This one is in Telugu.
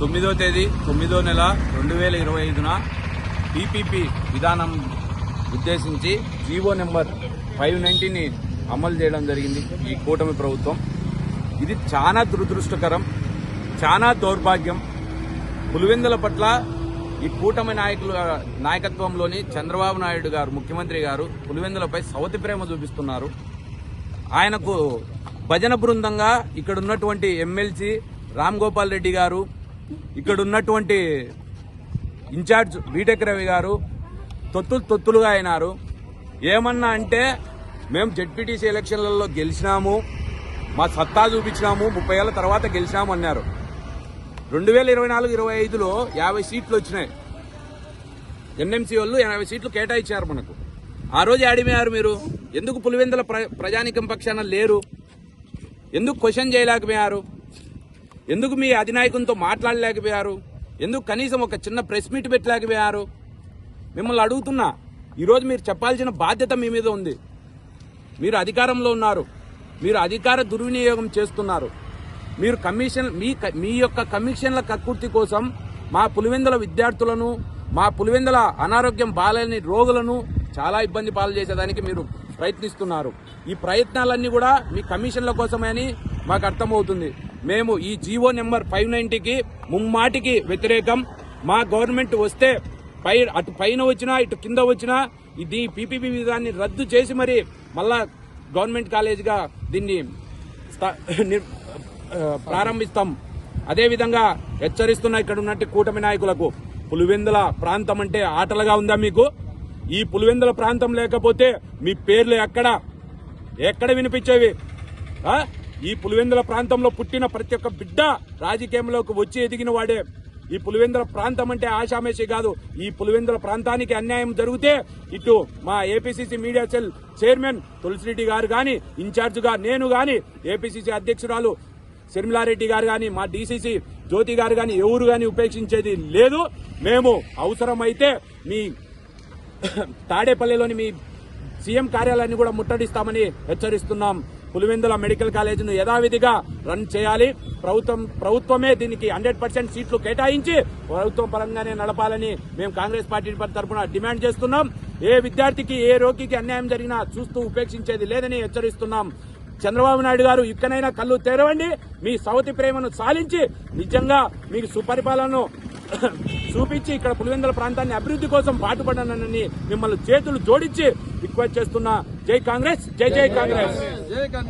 తొమ్మిదో తేదీ తొమ్మిదో నెల రెండు వేల ఇరవై ఐదున పీపీపీ విధానం ఉద్దేశించి జీవో నెంబర్ ఫైవ్ నైన్టీని అమలు చేయడం జరిగింది ఈ కూటమి ప్రభుత్వం. ఇది చాలా దురదృష్టకరం చాలా దౌర్భాగ్యం. పులివెందుల పట్ల ఈ కూటమి నాయకుల నాయకత్వంలోని చంద్రబాబు నాయుడు గారు ముఖ్యమంత్రి గారు పులివెందులపై సవతి ప్రేమ చూపిస్తున్నారు. ఆయనకు భజన బృందంగా ఇక్కడ ఉన్నటువంటి ఎమ్మెల్సీ రామ్ గోపాల్ రెడ్డి గారు ఇక్కడ ఉన్నటువంటి ఇన్ఛార్జ్ బీటెక్ రవి గారు తొత్తులు తొత్తులుగా అయినారు. ఏమన్నా అంటే మేము జడ్పీటీసీ ఎలక్షన్లలో గెలిచినాము మా సత్తా చూపించినాము ముప్పై ఏళ్ళ తర్వాత గెలిచినాము అన్నారు. రెండు వేల ఇరవై నాలుగు ఇరవై ఐదులో యాభై సీట్లు వచ్చినాయి. ఎన్ఎంసీ వాళ్ళు ఎనభై సీట్లు కేటాయించారు మనకు. ఆ రోజు ఆడిపోయారు మీరు? ఎందుకు పులివెందుల ప్ర ప్రజానికం పక్షాన లేరు? ఎందుకు క్వశ్చన్ చేయలేకపోయారు? ఎందుకు మీ అధినాయకునితో మాట్లాడలేకపోయారు? ఎందుకు కనీసం ఒక చిన్న ప్రెస్ మీట్ పెట్టలేకపోయారు? మిమ్మల్ని అడుగుతున్నా ఈరోజు మీరు చెప్పాల్సిన బాధ్యత మీ మీద ఉంది. మీరు అధికారంలో ఉన్నారు. మీరు అధికార దుర్వినియోగం చేస్తున్నారు. మీరు కమిషన్ మీ క- మీ యొక్క కమిషన్ల కక్కుర్తి కోసం మా పులివెందుల విద్యార్థులను మా పులివెందుల అనారోగ్యం బాలేని రోగులను చాలా ఇబ్బంది పాలు చేసేదానికి మీరు ప్రయత్నిస్తున్నారు. ఈ ప్రయత్నాలన్నీ కూడా మీ కమిషన్ల కోసమే అని మాకు అర్థమవుతుంది. మేము ఈ జీవో నెంబర్ ఫైవ్ నైన్టీకి ముమ్మాటికి వ్యతిరేకం. మా గవర్నమెంట్ వస్తే పై అటు పైన వచ్చినా ఇటు కింద వచ్చినా ఇది పీపీపీ విధాన్ని రద్దు చేసి మరి మళ్ళా గవర్నమెంట్ కాలేజీగా దీన్ని ప్రారంభిస్తాం. అదేవిధంగా హెచ్చరిస్తున్న ఇక్కడ ఉన్నట్టు కూటమి నాయకులకు పులివెందుల ప్రాంతం అంటే ఆటలుగా ఉందా మీకు? ఈ పులివెందుల ప్రాంతం లేకపోతే మీ పేర్లు ఎక్కడ ఎక్కడ వినిపించేవి? ఈ పులివెందుల ప్రాంతంలో పుట్టిన ప్రతి ఒక్క బిడ్డ రాజకీయంలోకి వచ్చి ఎదిగిన వాడే. ఈ పులివెందుల ప్రాంతం అంటే ఆషామేషి కాదు. ఈ పులివెందుల ప్రాంతానికి అన్యాయం జరిగితే ఇటు మా APCC media cell chairman Tulasireddy గారు కానీ ఇన్ఛార్జిగా నేను కానీ ఏపీసీసీ అధ్యక్షురాలు శర్మిలారెడ్డి గారు కానీ మా డీసీసీ జ్యోతి గారు కానీ ఎవరు కానీ ఉపేక్షించేది లేదు. మేము అవసరమైతే మీ తాడేపల్లిలోని మీ సీఎం కార్యాలయాన్ని కూడా ముట్టడిస్తామని హెచ్చరిస్తున్నాం. పులివెందుల మెడికల్ కాలేజీను యథావిధిగా రన్ చేయాలి. ప్రభుత్వం ప్రభుత్వమే దీనికి హండ్రెడ్ పర్సెంట్ సీట్లు కేటాయించి ప్రభుత్వం పరంగానే నడపాలని మేము కాంగ్రెస్ పార్టీ తరఫున డిమాండ్ చేస్తున్నాం. ఏ విద్యార్థికి ఏ రోగికి అన్యాయం జరిగినా చూస్తూ ఉపేక్షించేది లేదని హెచ్చరిస్తున్నాం. చంద్రబాబు నాయుడు గారు ఇక్కడైనా కళ్ళు తెరవండి. మీ సవతి ప్రేమను సాలించి నిజంగా మీకు సుపరిపాలనను చూపించి ఇక్కడ పులివెందుల ప్రాంతాన్ని అభివృద్ధి కోసం పాటుపడనని మిమ్మల్ని చేతులు జోడించి రిక్వెస్ట్ చేస్తున్నా. జై కాంగ్రెస్ జై జై కాంగ్రెస్.